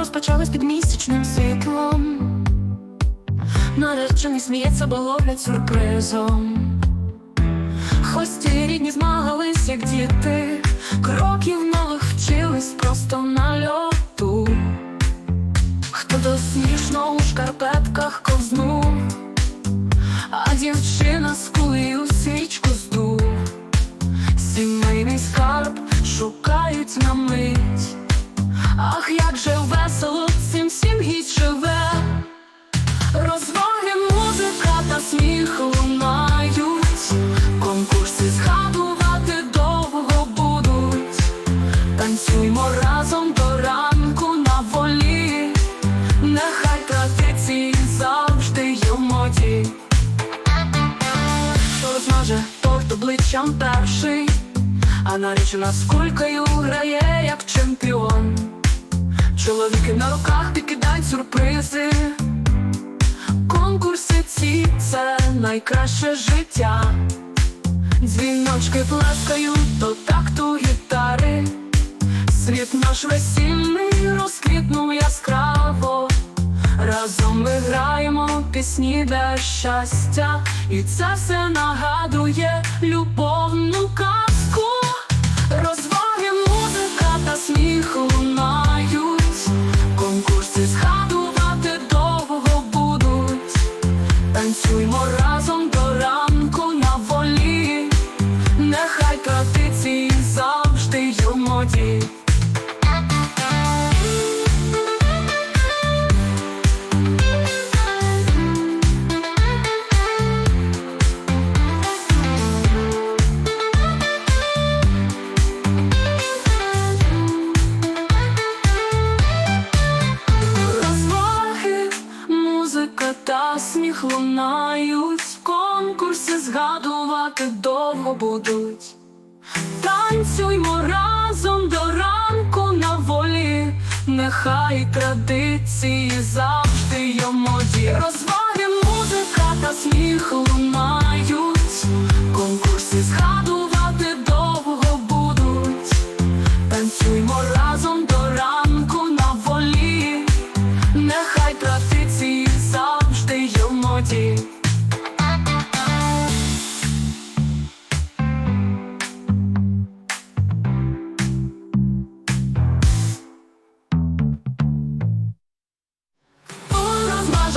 розпочалась під місячним світлом. Наречений сміється, бо ловлять сюрпризом. Хості рідні змагались, як діти, кроків нових вчились просто на льоту. Хто до смішно у шкарпетках ковзнув, а дівчина з кулею свічку здув. Сімейний скарб шукають на мить. Ах, як же весело цим всім гідь живе. Розваги, музика та сміх лунають, конкурси згадувати довго будуть. Танцюймо разом до ранку на волі, нехай традиції завжди є в моді. Хто розмаже торт обличчям перший, а наречена з кулькою грає як. Чоловіки на руках підкидають сюрпризи. Конкурси ці це найкраще життя. Дзвіночки плескають до такту гітари. Світ наш весільний розквітнув яскраво. Разом ми граємо пісні для щастя, і це все нагадує любовну казку. Розваги, згадувати довго будуть. Танцюймо разом до ранку на волі, нехай традиції завжди йому моді. Розваги, музика та сміх лунають,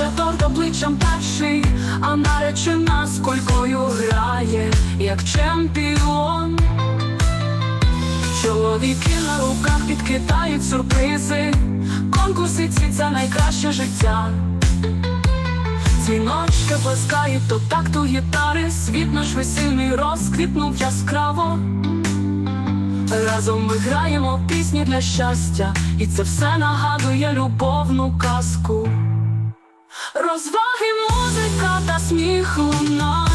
Розмаже торт обличчям перший, а наречена з колькою грає, як чемпіон. Чоловіки на руках підкидають сюрпризи, конкурси ці це найкраще життя. Дзвіночки плескають до такту гітари, світ наш весільний розквітнув яскраво. Разом ми граємо пісні для щастя, і це все нагадує любовну казку. Розваги, музика та сміх лунають,